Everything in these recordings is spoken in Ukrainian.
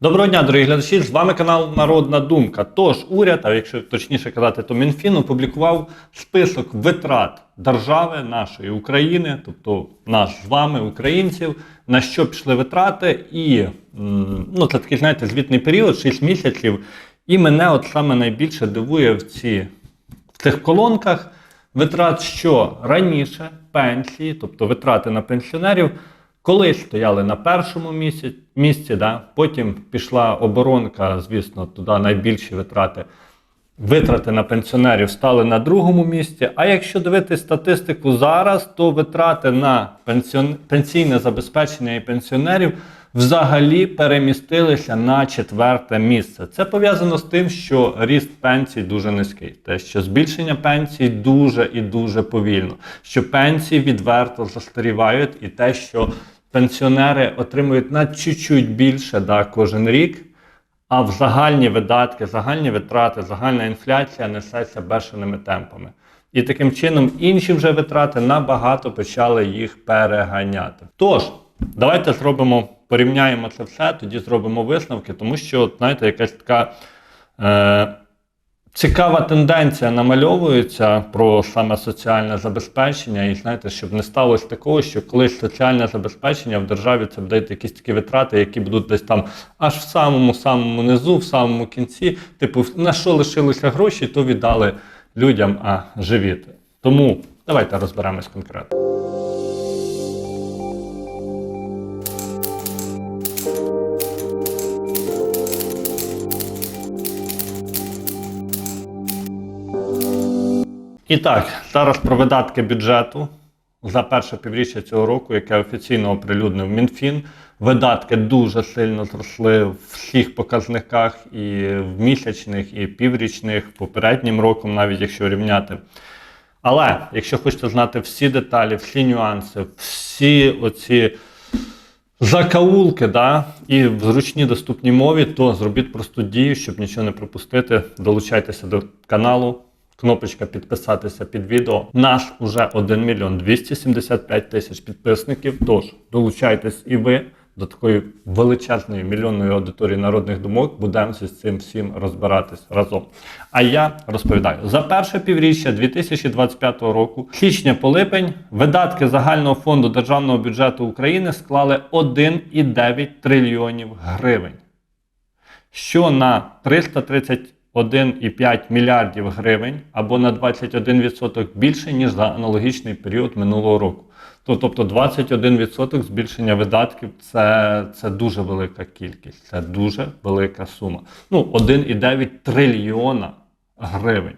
Доброго дня, дорогі глядачі! З вами канал Народна Думка. Тож уряд, а якщо точніше казати, то Мінфін опублікував список витрат держави нашої України, тобто нас з вами, українців, на що пішли витрати, і ну це такий, знаєте, звітний період, 6 місяців. І мене от саме найбільше дивує в ці в цих колонках витрат, що раніше пенсії, тобто витрати на пенсіонерів, колись стояли на першому місці, місці да? потім пішла оборонка, звісно, туди найбільші витрати. Витрати на пенсіонерів стали на другому місці. А якщо дивитися статистику зараз, то витрати на пенсіон... пенсійне забезпечення і пенсіонерів взагалі перемістилися на четверте місце. Це пов'язано з тим, що ріст пенсій дуже низький, те, що збільшення пенсій дуже і дуже повільно, що пенсії відверто застарівають, і те, що пенсіонери отримують на чуть-чуть більше да, кожен рік. А в загальні видатки, загальні витрати, загальна інфляція несеться бешеними темпами. І таким чином інші вже витрати набагато почали їх переганяти. Тож, давайте зробимо, порівняємо це все, тоді зробимо висновки, тому що, знаєте, якась така е, цікава тенденція намальовується про саме соціальне забезпечення. І знаєте, щоб не сталося такого, що колись соціальне забезпечення в державі це будуть якісь такі витрати, які будуть десь там аж в самому самому низу, в самому кінці. Типу, на що лишилися гроші, то віддали людям, а живіт. Тому давайте розберемось конкретно. І так, зараз про видатки бюджету за перше півріччя цього року, яке офіційно оприлюднив Мінфін. Видатки дуже сильно зросли в всіх показниках, і в місячних, і піврічних, попереднім роком, навіть якщо рівняти. Але якщо хочете знати всі деталі, всі нюанси, всі оці закаулки, да, і в зручній доступній мові, то зробіть просту дію, щоб нічого не пропустити. Долучайтеся до каналу. Кнопочка підписатися під відео. Нас уже 1 мільйон 275 тисяч підписників. Тож долучайтесь і ви до такої величезної мільйонної аудиторії народних думок. Будемо з цим всім розбиратись разом. А я розповідаю за перше півріччя 2025 року, січня по липень, видатки загального фонду державного бюджету України склали 1,9 трильйонів гривень, що на 330 1,5 мільярдів гривень або на 21% більше, ніж за аналогічний період минулого року. Тобто 21% збільшення видатків це, це дуже велика кількість, це дуже велика сума. Ну, 1,9 трильйона гривень.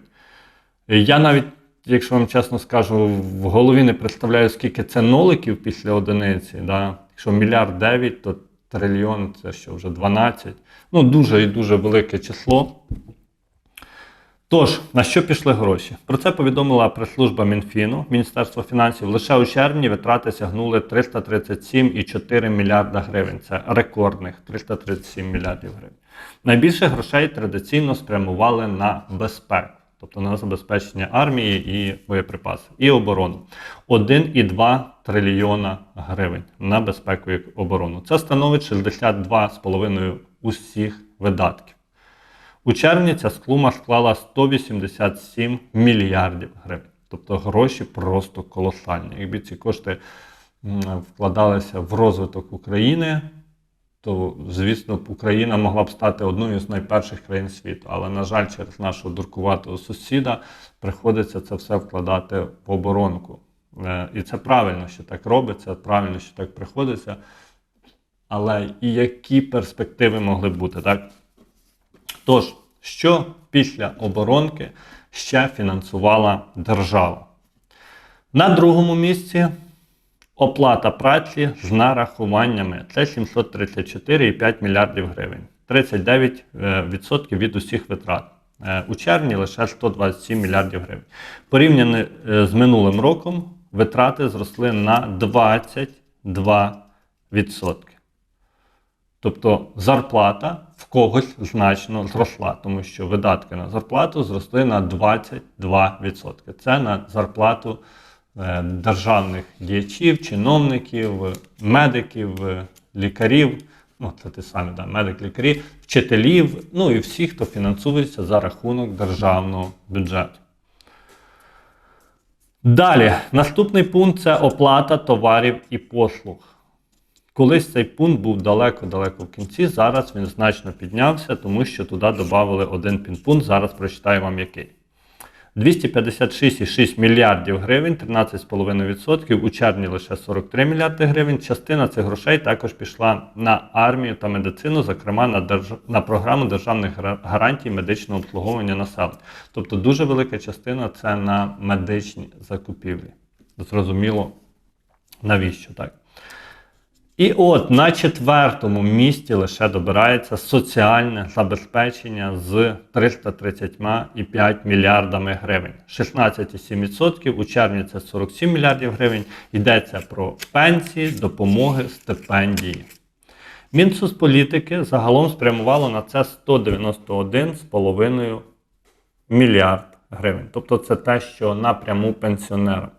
Я навіть, якщо вам чесно скажу, в голові не представляю, скільки це ноликів після одиниці. Да? Якщо мільярд 9, то трильйон це що вже 12. Ну, дуже і дуже велике число. Тож, на що пішли гроші? Про це повідомила прес-служба Мінфіну, Міністерство фінансів. Лише у червні витрати сягнули 337,4 мільярда гривень. Це рекордних 337 мільярдів гривень. Найбільше грошей традиційно спрямували на безпеку, тобто на забезпечення армії і боєприпасів, і оборону. 1,2 трильйона гривень на безпеку і оборону. Це становить 62,5 усіх видатків. У червні ця склума склала 187 мільярдів гривень. Тобто гроші просто колосальні. Якби ці кошти вкладалися в розвиток України, то, звісно, Україна могла б стати одною з найперших країн світу. Але, на жаль, через нашого дуркуватого сусіда приходиться це все вкладати в оборонку. Е, І це правильно, що так робиться, правильно, що так приходиться. Але і які перспективи могли б бути, так? Тож, що після оборонки ще фінансувала держава? На другому місці оплата праці з нарахуваннями це 734,5 мільярдів гривень, 39% від усіх витрат. Е, У червні лише 127 мільярдів гривень. Порівняно е, з минулим роком витрати зросли на 22%. Тобто зарплата в когось значно зросла, тому що видатки на зарплату зросли на 22%. Це на зарплату е, державних діячів, чиновників, медиків, лікарів, ну це ті самі да, медик-лікарі, вчителів, ну і всі, хто фінансується за рахунок державного бюджету. Далі, наступний пункт це оплата товарів і послуг. Колись цей пункт був далеко-далеко в кінці. Зараз він значно піднявся, тому що туди додали один підпункт. Зараз прочитаю вам який. 256,6 мільярдів гривень, 13,5%. У червні лише 43 мільярди гривень. Частина цих грошей також пішла на армію та медицину, зокрема на, держ... на програму державних гарантій медичного обслуговування населення. Тобто дуже велика частина це на медичні закупівлі. Зрозуміло, навіщо так? І от на четвертому місці лише добирається соціальне забезпечення з 330,5 мільярдами гривень. 16,7%. У червні це 47 мільярдів гривень. Йдеться про пенсії, допомоги, стипендії. Мінсоцполітики загалом спрямувало на це 191,5 мільярд гривень. Тобто це те, що напряму пенсіонерам.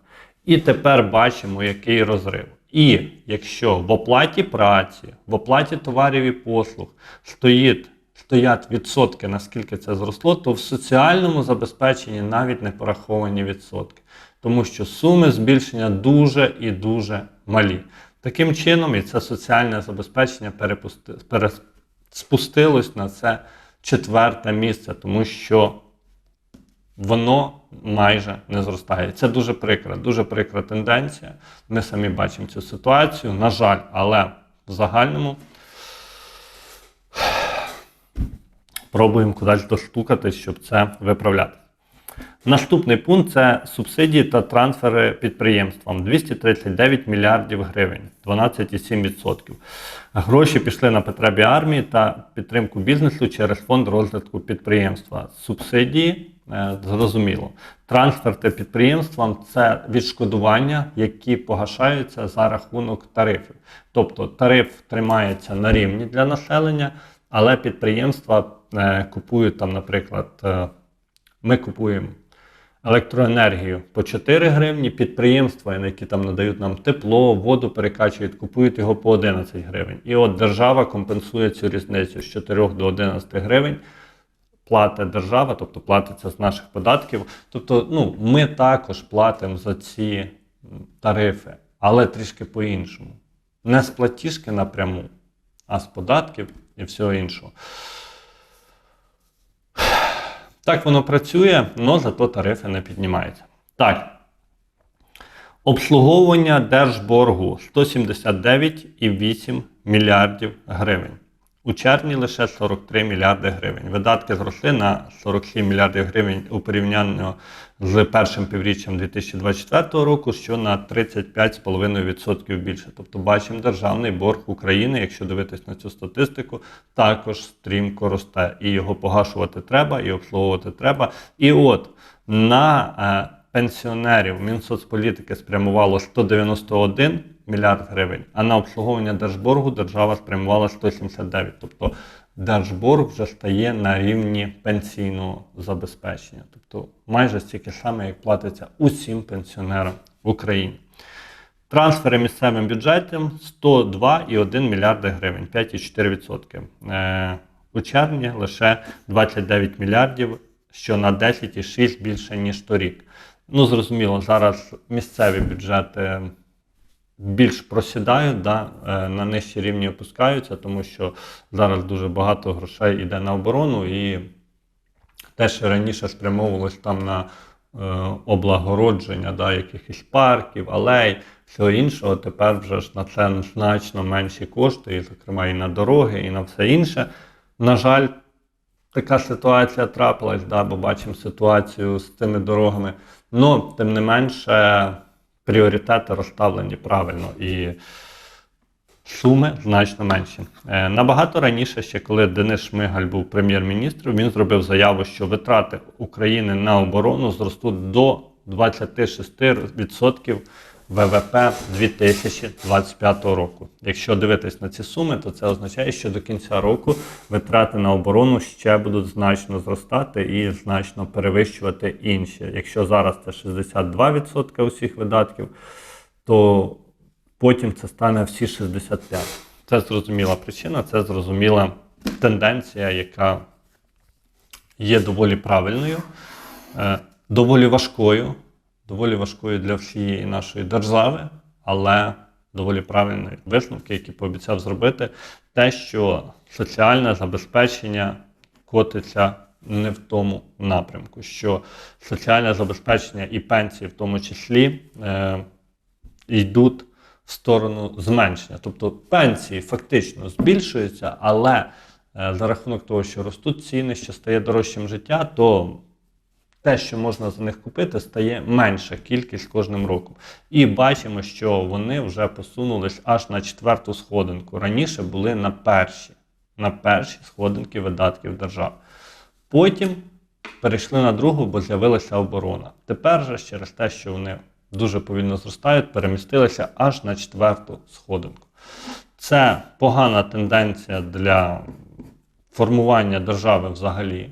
І тепер бачимо, який розрив. І якщо в оплаті праці, в оплаті товарів і послуг стоїть, стоять відсотки, наскільки це зросло, то в соціальному забезпеченні навіть не пораховані відсотки. Тому що суми збільшення дуже і дуже малі. Таким чином, і це соціальне забезпечення перепусти, пере, спустилось на це четверте місце, тому що воно майже не зростає. Це дуже прикра, дуже прикра тенденція. Ми самі бачимо цю ситуацію. На жаль, але в загальному пробуємо кудись достукатись, щоб це виправляти. Наступний пункт це субсидії та трансфери підприємствам 239 мільярдів гривень, 12,7%. Гроші пішли на потреби армії та підтримку бізнесу через фонд розвитку підприємства. Субсидії зрозуміло. Трансферти підприємствам це відшкодування, які погашаються за рахунок тарифів. Тобто тариф тримається на рівні для населення, але підприємства е, купують там, наприклад, е, ми купуємо електроенергію по 4 гривні, підприємства, які там надають нам тепло, воду перекачують, купують його по 11 гривень. І от держава компенсує цю різницю з 4 до 11 гривень. Платить держава, тобто платиться з наших податків. Тобто, ну, ми також платимо за ці тарифи, але трішки по-іншому. Не з платіжки напряму, а з податків і всього іншого. Так воно працює, але зато тарифи не піднімаються. Так. Обслуговування держборгу 179,8 мільярдів гривень. У червні лише 43 мільярди гривень. Видатки зросли на 47 мільярдів гривень у порівнянні з першим півріччям 2024 року, що на 35,5% більше. Тобто бачимо, державний борг України, якщо дивитись на цю статистику, також стрімко росте. І його погашувати треба, і обслуговувати треба. І от на е, пенсіонерів Мінсоцполітики спрямувало 191 мільярд гривень, а на обслуговування держборгу держава спрямувала 179. Тобто держборг вже стає на рівні пенсійного забезпечення. Тобто майже стільки саме, як платиться усім пенсіонерам в Україні. Трансфери місцевим бюджетам 102,1 мільярди гривень, 5,4%. Е, у червні лише 29 мільярдів, що на 10,6 більше, ніж торік. Ну, зрозуміло, зараз місцеві бюджети більш просідають, да, е, на нижчі рівні опускаються, тому що зараз дуже багато грошей йде на оборону, і те, що раніше спрямовувалось там на е, облагородження да, якихось парків, алей, всього іншого, тепер вже ж на це значно менші кошти, і, зокрема, і на дороги, і на все інше. На жаль, така ситуація трапилась, да, бо бачимо ситуацію з цими дорогами. Ну, тим не менше, пріоритети розставлені правильно і суми значно менші. Е, набагато раніше, ще коли Денис Шмигаль був прем'єр-міністром, він зробив заяву, що витрати України на оборону зростуть до 26% ВВП 2025 року. Якщо дивитись на ці суми, то це означає, що до кінця року витрати на оборону ще будуть значно зростати і значно перевищувати інші. Якщо зараз це 62% усіх видатків, то потім це стане всі 65%. Це зрозуміла причина, це зрозуміла тенденція, яка є доволі правильною, е, доволі важкою, доволі важкою для всієї нашої держави, але доволі правильної висновки, які пообіцяв зробити, те, що соціальне забезпечення котиться не в тому напрямку, що соціальне забезпечення і пенсії, в тому числі, е, йдуть в сторону зменшення. Тобто пенсії фактично збільшуються, але е, за рахунок того, що ростуть ціни, що стає дорожчим життя, то те, що можна за них купити, стає менша кількість кожним роком. І бачимо, що вони вже посунулись аж на четверту сходинку. Раніше були на перші, на перші сходинки видатків держави. Потім перейшли на другу, бо з'явилася оборона. Тепер же через те, що вони дуже повільно зростають, перемістилися аж на четверту сходинку. Це погана тенденція для формування держави взагалі,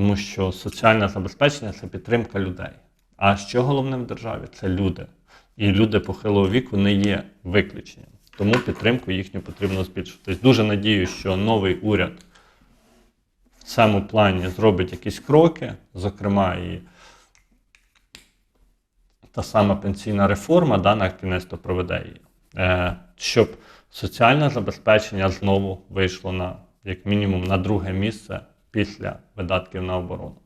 тому що соціальне забезпечення це підтримка людей. А що головне в державі? Це люди. І люди похилого віку не є виключенням. Тому підтримку їхню потрібно збільшувати. Дуже надію, що новий уряд в цьому плані зробить якісь кроки, зокрема, і та сама пенсійна реформа, да, на кінець то проведе її, е, щоб соціальне забезпечення знову вийшло на, як мінімум, на друге місце після видатків на оборону.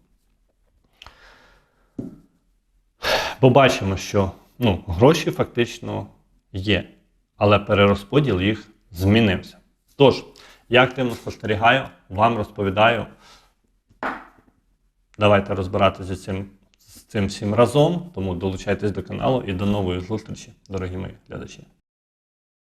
Бо бачимо, що ну, гроші фактично є, але перерозподіл їх змінився. Тож, я активно спостерігаю, вам розповідаю. Давайте розбиратися з цим, з цим всім разом. Тому долучайтесь до каналу і до нової зустрічі, дорогі мої глядачі.